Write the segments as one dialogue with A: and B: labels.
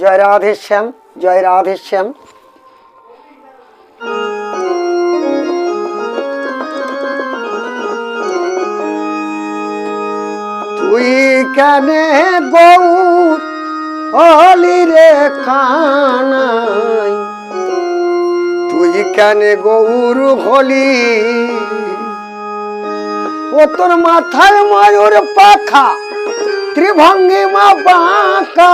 A: জয় রাধে শ্যাম, জয় রাধে শ্যাম। তুই কানে গৌর হলি রে কানাই? তুই কানে গৌর হলি? ও তোর মাথায় ময়ূর পাখা ত্রিভঙ্গি মা বাঁকা।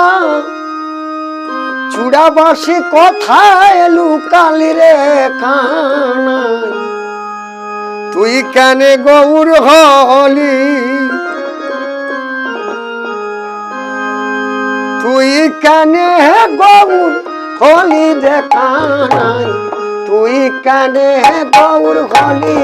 A: চূড়াবাসী কথায় লুকালি রে কানাই। তুই কানে গৌর হলি? তুই কানে গৌর হলি দেখা নাই তুই কানে গৌর হলি?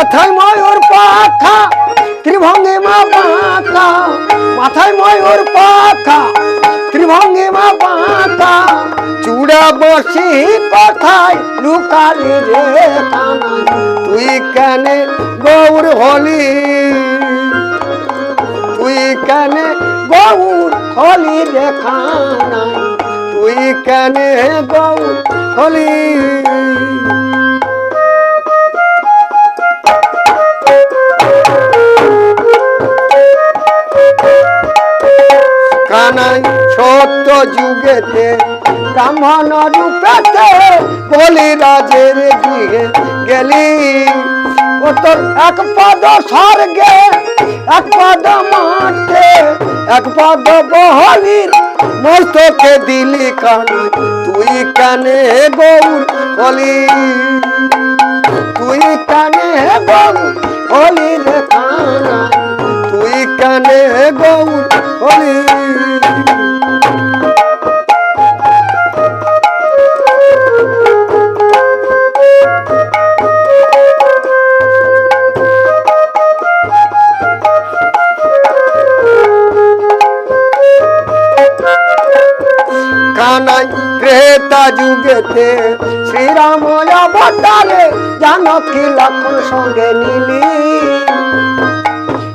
A: মাথায় ময়ূর পাখা, ত্রিভঙ্গে মা পাখা, মাথায় ময়ূর পাখা, ত্রিভঙ্গে মা পাখা। চূড়া বসি কথায় লুকালি রে তুই কানে গৌর হলি? তুই কানে গৌর হলি রে তুই কানে গৌর হলি? যুগেতে ব্রাহ্মণ রূপেতে বলি রাজের দিকে গেলি। ও তোর এক পদ স্বর্গে, এক পদ মাঠে, এক পদ বহলির মস্তকে দিলি কানাই তুই কানে গৌর বলি, তুই কানে গৌর হলি রে কানাই যুগেতে শ্রীরাম অবতারে জানকী লক্ষণ সঙ্গে নিলি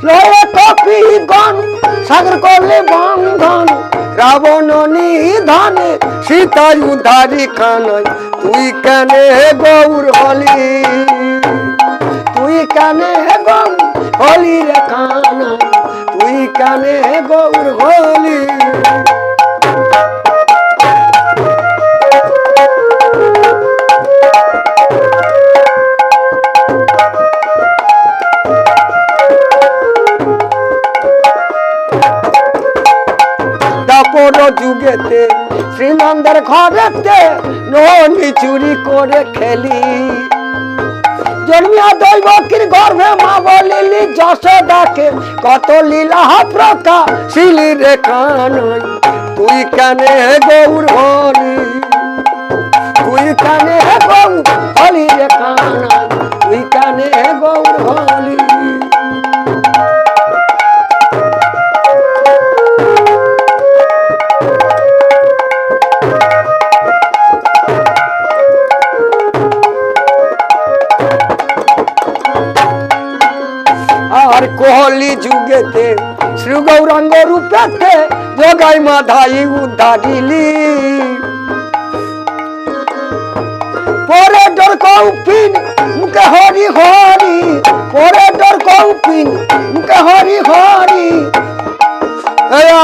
A: লয়ে সাগর করলে বন্ধন, রাবণ নিধনে সীতার উদ্ধারি কানাই তুই কেনে গৌর হলি? তুই কানে গৌর হলি রে কানাই তুই কানে গৌর হলি? দাপর যুগেতে শ্রীনন্দের ঘরেতে, ননি চুরি করে খেলি। জন্মিয়া দৈবকীর গর্ভে মা বলিলি যশোদাকে কত লীলা প্রকা শিলি রে কানই, তুই কানে গৌর হলি? তুই কানে গৌর হলি রে কানই? কোহলি যুগেতে, শ্রী গৌরাঙ্গ রূপেতে যোগাই মাধাই উদ্ধারিলি পরে ডর কৌপিন, মুখে হরি হরি। পরে ডর কৌপিন, মুখে হরি হরি।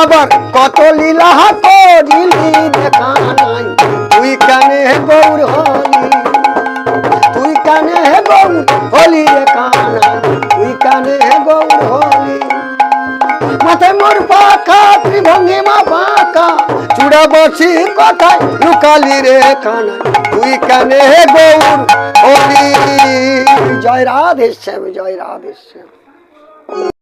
A: আবার কত লীলা করিলি, দেখা নাই। তুই কানে হে গৌর হলি? তুই কানে হে গৌর হলি রে কানা তুই কানে হে গৌর। মাথায় মোর পাখা, ত্রিভঙ্গি মা পাখা। চূড়া বসি কথায় লুকালি রে কানা। তুই কানে গৌর হলি জয় রাধেশ্যাম জয় রাধে শ্যাম।